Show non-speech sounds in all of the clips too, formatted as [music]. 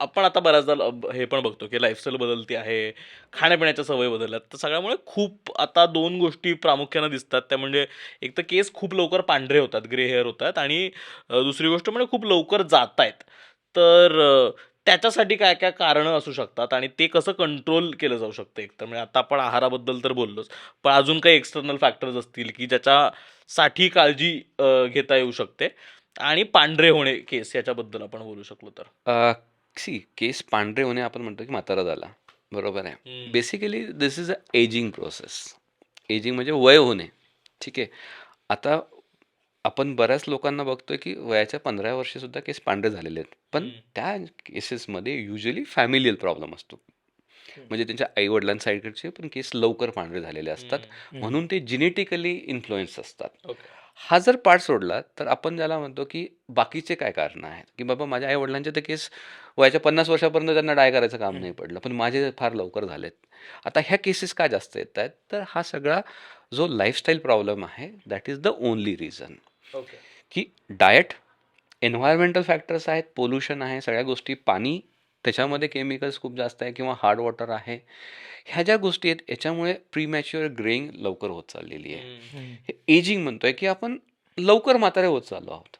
आपण आता बऱ्याचदा ल- हे पण बघतो की लाईफस्टाईल बदलते आहे खाण्यापिण्याच्या सवयी बदलल्यात. तर सगळ्यामुळे खूप आता दोन गोष्टी प्रामुख्यानं दिसतात. त्या म्हणजे एक तर केस खूप लवकर पांढरे होतात ग्रे हेअर होतात आणि दुसरी गोष्ट म्हणजे खूप लवकर जात आहेत तर त्याच्यासाठी काय काय कारणं असू शकतात आणि ते कसं कंट्रोल केलं जाऊ शकतं एक तर म्हणजे आता आपण आहाराबद्दल तर बोललोच पण अजून काही एक्सटर्नल फॅक्टर्स असतील की ज्याच्यासाठी काळजी घेता येऊ शकते. आणि पांढरे होणे केस याच्याबद्दल आपण बोलू शकलो तर. सी केस पांढरे होणे आपण म्हणतो की म्हातारा झाला. बरोबर आहे. Basically this is a ageing process ageing म्हणजे वय होणे. ठीक आहे? आता आपण बऱ्याच लोकांना बघतोय की वयाच्या पंधरा वर्षीसुद्धा केस पांढरे झालेले आहेत. पण. त्या केसेसमध्ये युजली फॅमिलियल प्रॉब्लेम असतो. म्हणजे त्यांच्या आईवडिलां साईडकडचे पण केस लवकर पांढरे झालेले असतात. म्हणून ते जिनेटिकली इन्फ्लुएन्स असतात. हा जर पार्ट सोडला तर आपण ज्याला म्हणतो की बाकीचे काय कारण आहेत? की बाबा माझ्या आई वडिलांचे तर केस वयाच्या पन्नास वर्षापर्यंत त्यांना डाय करायचं काम नाही पडलं पण माझे फार लवकर झालेत. आता ह्या केसेस का जास्त येत आहेत तर हा सगळा जो लाईफस्टाईल प्रॉब्लेम आहे that is the only reason okay. की डाएट एन्व्हायरमेंटल फॅक्टर्स आहेत पोल्युशन आहे सगळ्या गोष्टी पाणी त्याच्यामध्ये केमिकल्स खूप जास्त आहे किंवा हार्ड वॉटर आहे. ह्या ज्या गोष्टी आहेत याच्यामुळे प्रीमॅच्युअर ग्रेइंग लवकर होत चाललेली आहे. हे एजिंग म्हणतोय की आपण लवकर म्हातारे होत चाललो आहोत.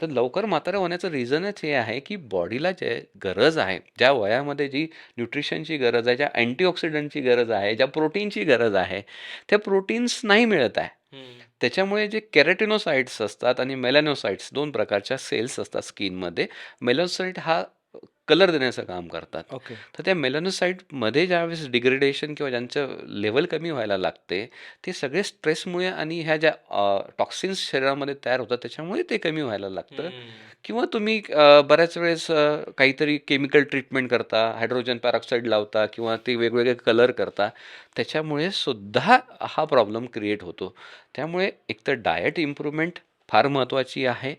तर लवकर म्हातारे होण्याचं रिझनच हे आहे की बॉडीला जे गरज आहे ज्या वयामध्ये जी न्यूट्रिशनची गरज आहे ज्या अँटीऑक्सिडंटची गरज आहे ज्या प्रोटीनची गरज आहे त्या प्रोटीन्स नाही मिळत आहे. त्याच्यामुळे जे केरेटिनोसाइट्स असतात आणि मेलॅनोसाइट्स दोन प्रकारच्या सेल्स असतात स्किनमध्ये मेलॅनोसाइट हा कलर देण्याचं काम करतात. ओके. तर त्या मेलॅनोसाईटमध्ये ज्यावेळेस डिग्रेडेशन किंवा ज्यांचं लेवल कमी व्हायला लागते ते सगळे स्ट्रेसमुळे आणि ह्या ज्या टॉक्सिन्स शरीरामध्ये तयार होतात त्याच्यामुळे ते कमी व्हायला लागतं. किंवा तुम्ही बऱ्याच वेळेस काहीतरी केमिकल ट्रीटमेंट करता हायड्रोजन पॅरॉक्साईड लावता किंवा ते वेगवेगळे कलर करता त्याच्यामुळे सुद्धा हा प्रॉब्लेम क्रिएट होतो. त्यामुळे एकतर डाएट इम्प्रूव्हमेंट फार महत्त्वाची आहे.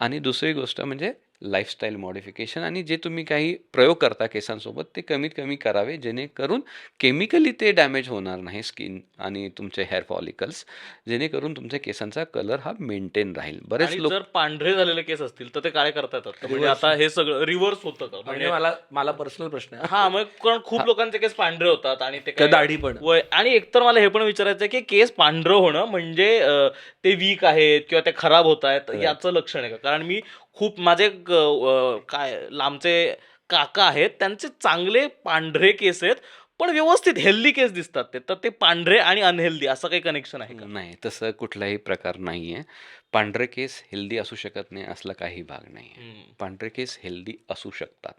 आणि दुसरी गोष्ट म्हणजे लाईफस्टाईल मॉडिफिकेशन आणि जे तुम्ही काही प्रयोग करता केसांसोबत ते कमीत कमी करावे जेणेकरून केमिकली ते डॅमेज होणार नाही स्किन आणि तुमचे हेअर फॉलिकल्स जेणेकरून तुमच्या केसांचा कलर हा मेंटेन राहील. बरेच लोक जर पांढरे झालेले केस असतील तर ते काय करता येतात? म्हणजे आता हे सगळं रिव्हर्स होतं का? म्हणजे मला मला पर्सनल प्रश्न आहे. हा मग कारण खूप लोकांचे केस पांढरे होतात आणि ते दाढी पण. आणि एकतर मला हे पण विचारायचं आहे की केस पांढरं होणं म्हणजे ते वीक आहेत किंवा ते खराब होत आहेत. याचं लक्षण आहे का? कारण मी खूप माझे काय लांबचे काका आहेत त्यांचे चांगले पांढरे केस आहेत पण व्यवस्थित हेल्दी केस दिसतात ते. तर ते पांढरे आणि अनहेल्दी असं काही कनेक्शन आहे का? नाही तसं कुठलाही प्रकार नाही आहे पांढरे केस हेल्दी असू शकत नाही असला काही भाग नाही आहे. पांढरे केस हेल्दी असू शकतात.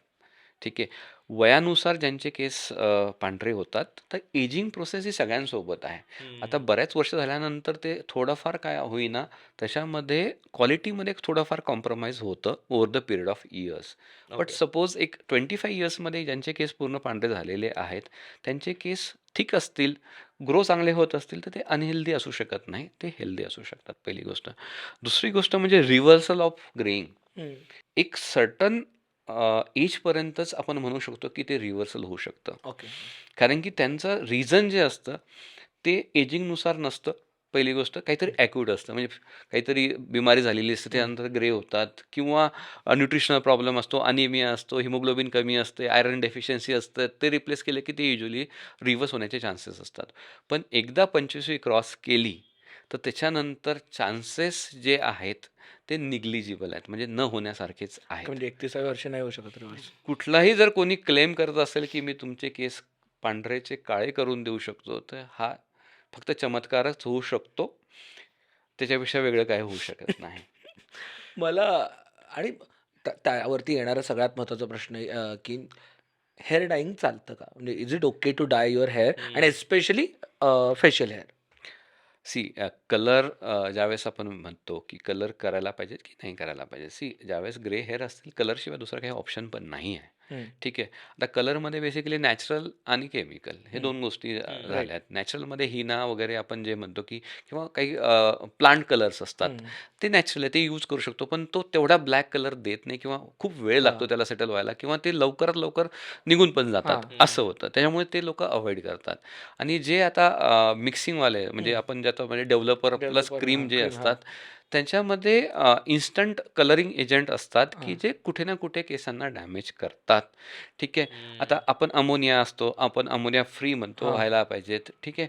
ठीक आहे. वयानुसार ज्यांचे केस अ, पांढरे होतात तर एजिंग प्रोसेस ही सगळ्यांसोबत आहे हम्म. आता बऱ्याच वर्ष झाल्यानंतर ते थोडंफार काय होईना त्याच्यामध्ये क्वालिटीमध्ये थोडंफार कॉम्प्रोमाइज होतं over the period of years but. Suppose एक ट्वेंटी फाय इयर्समध्ये ज्यांचे केस पूर्ण पांढरे झालेले आहेत त्यांचे केस ठीक असतील ग्रो चांगले होत असतील तर ते अनहेल्दी असू शकत नाही ते हेल्दी असू शकतात पहिली गोष्ट दुसरी गोष्ट म्हणजे रिव्हर्सल ऑफ हम्म. एक सर्टन एजपर्यंतच आपण म्हणू शकतो की ते रिव्हर्सल होऊ शकतं. ओके कारण की त्यांचं रिझन जे असतं ते एजिंगनुसार नसतं. पहिली गोष्ट काहीतरी ॲक्यूट असतं. म्हणजे काहीतरी बिमारी झालेली असते त्यानंतर ग्रे होतात किंवा न्यूट्रिशनल प्रॉब्लेम असतो अनिमिया असतो हिमोग्लोबिन कमी असते आयरन डेफिशियन्सी असतं. ते रिप्लेस केलं की ते युजली रिव्हर्स होण्याचे चान्सेस असतात. पण एकदा पंचवीसवी क्रॉस केली तर त्याच्यानंतर चान्सेस जे आहेत ते निग्लिजिबल आहेत म्हणजे न होण्यासारखेच आहेत. म्हणजे एकतीसाव्या वर्षी नाही होऊ शकत कुठलाही जर कोणी क्लेम करत असेल की मी तुमचे केस पांढरेचे काळे करून देऊ शकतो तर हा फक्त चमत्कारच होऊ शकतो. त्याच्यापेक्षा वेगळं काय होऊ शकत नाही. [laughs] मला आणि त्या- त्यावरती येणारा सगळ्यात महत्त्वाचा प्रश्न आहे अं, की हेअर डाईंग चालतं का? म्हणजे is it okay to dye your hair. आणि especially facial hair. See colour ज्यावेळेस आपण म्हणतो की कलर करायला पाहिजे की नाही करायला पाहिजे सी ज्यावेळेस ग्रे हेअर असतील कलरशिवाय दुसरा काही ऑप्शन पण नाही आहे ठीक आहे आता कलरमध्ये बेसिकली नॅचरल आणि केमिकल हे. दोन गोष्टी. झाल्या आहेत नॅचरलमध्ये हिना वगैरे आपण जे म्हणतो की किंवा काही प्लांट कलर्स असतात ते नॅचरल आहे ते यूज करू शकतो पण तो तेवढा ब्लॅक कलर देत नाही किंवा खूप वेळ लागतो. त्याला सेटल व्हायला किंवा ते लवकरात लवकर निघून पण जातात. असं होतं त्याच्यामुळे ते लोक अवॉइड करतात आणि जे आता मिक्सिंगवाले म्हणजे. आपण जे आता म्हणजे डेव्हलपर प्लस क्रीम जे. असतात त्यांच्यामध्ये इन्स्टंट कलरिंग एजंट असतात की. जे कुठे ना कुठे केसांना डॅमेज करतात. ठीक आहे? आता आपण अमोनिया असतो आपण अमोनिया फ्री म्हणतो. व्हायला पाहिजेत. ठीक आहे?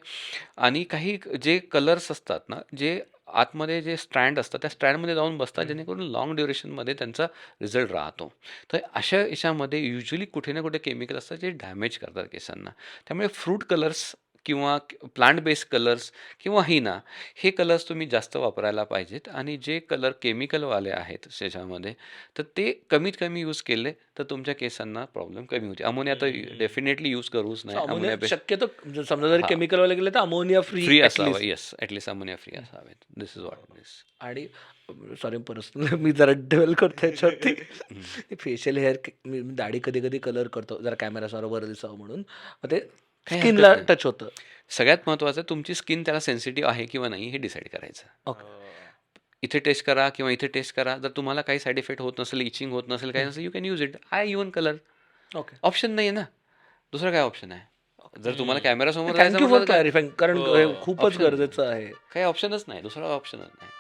आणि काही जे कलर्स असतात ना जे आतमध्ये जे स्ट्रँड असतात त्या स्ट्रँडमध्ये जाऊन बसतात. जेणेकरून लॉंग ड्युरेशनमध्ये त्यांचा रिझल्ट राहतो. तर अशा याच्यामध्ये युजली कुठे ना कुठे केमिकल असतात जे डॅमेज करतात केसांना. त्यामुळे फ्रूट कलर्स किंवा प्लांट बेस्ड कलर्स किंवा हिना हे कलर्स तुम्ही जास्त वापरायला पाहिजेत. आणि जे कलर केमिकलवाले आहेत त्याच्यामध्ये तर ते कमीत कमी यूज केले तर तुमच्या केसांना प्रॉब्लेम कमी होते. अमोनिया तर. डेफिनेटली यूज करूच नाही. अमोनिया शक्यतो समजा जरी. केमिकलवाले गेले तर अमोनिया फ्री फ्री असावं. Yes at least ammonia free असावेत. दिस इज वॉट दिस आणि सॉरी पर्सनल मी जरा डेव्हल करतो याच्यावरती. फेशियल हेअर मी दाढी कधी कधी कलर करतो. जरा कॅमेरासमोर बरं दिसावं म्हणून. मग ते स्किनला. टच होतं. सगळ्यात महत्त्वाचं तुमची स्किन त्याला सेन्सिटिव्ह आहे किंवा नाही हे डिसाईड करायचं. ओके इथे टेस्ट करा किंवा इथे टेस्ट करा. जर तुम्हाला काही साईड इफेक्ट होत नसेल इचिंग होत नसेल काही नसेल you can use it I even colour okay option नाही आहे ना. दुसरा काय ऑप्शन आहे? जर तुम्हाला. कॅमेरा समोर कारण हो, खूपच. गरजेचं आहे. काही ऑप्शनच नाही. दुसरा ऑप्शनच नाही.